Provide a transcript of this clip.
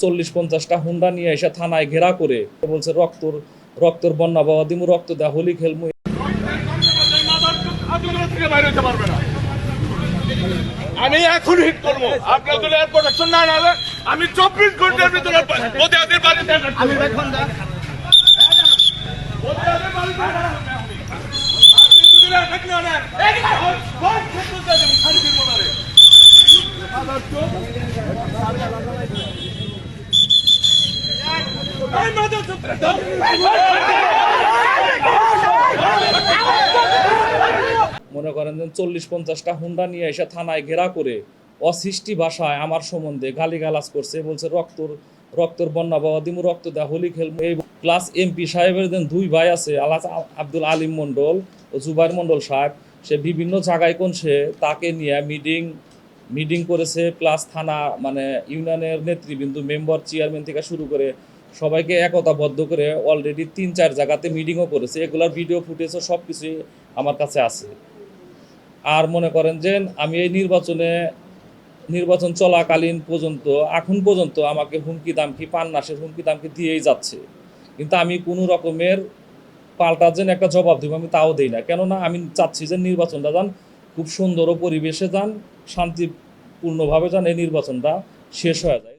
চল্লিশ পঞ্চাশটা হুন্ডা নিয়ে এসে থানায় ঘেরা করে বলছে রক্তর রক্তর বন্যা বাবা দিমু রক্ত দেয়া হোলি খেলমু। আমি এখন হিট করব। আপনার এয়ার প্রোটেকশন না আমি চব্বিশ ঘণ্টার ভিতরে মনে করেন যে চল্লিশ পঞ্চাশটা হুন্ডা নিয়ে এসে থানায় ঘেরা করে অসৃষ্টি ভাষায় আমার সম্বন্ধে গালিগালাজ করছে, বলছে রক্তর রক্তর বন্যা বাবা, দিমু রক্ত দেয়া, হোলি খেলমু। এই প্লাস এমপি সাহেবের যেন দুই ভাই আছে আল্লাহ আব্দুল আলিম মণ্ডল ও জুবাইর মণ্ডল সাহেব, সে বিভিন্ন জায়গায় কোন সে, তাকে নিয়ে মিটিং মিটিং করেছে। প্লাস থানা মানে ইউনিয়নের নেতৃবৃন্দ, মেম্বার চেয়ারম্যান থেকে শুরু করে সবাইকে একতাবদ্ধ করে অলরেডি তিন চার জায়গাতে মিটিংও করেছে। এগুলার ভিডিও ফুটেজও সব কিছুই আমার কাছে আছে। আর মনে করেন যে আমি এই নির্বাচনে নির্বাচন চলাকালীন পর্যন্ত, এখন পর্যন্ত আমাকে হুমকি দামকি পান্নাসের হুমকি দামকি দিয়েই যাচ্ছে। কিন্তু আমি কোনো রকমের পাল্টা যেন একটা জবাব দেবো, আমি তাও দিই না। কেননা আমি চাচ্ছি যে নির্বাচনটা যান, খুব সুন্দর পরিবেশে যান, শান্তিপূর্ণভাবে যান, এই নির্বাচনটা শেষ হয়ে যায়।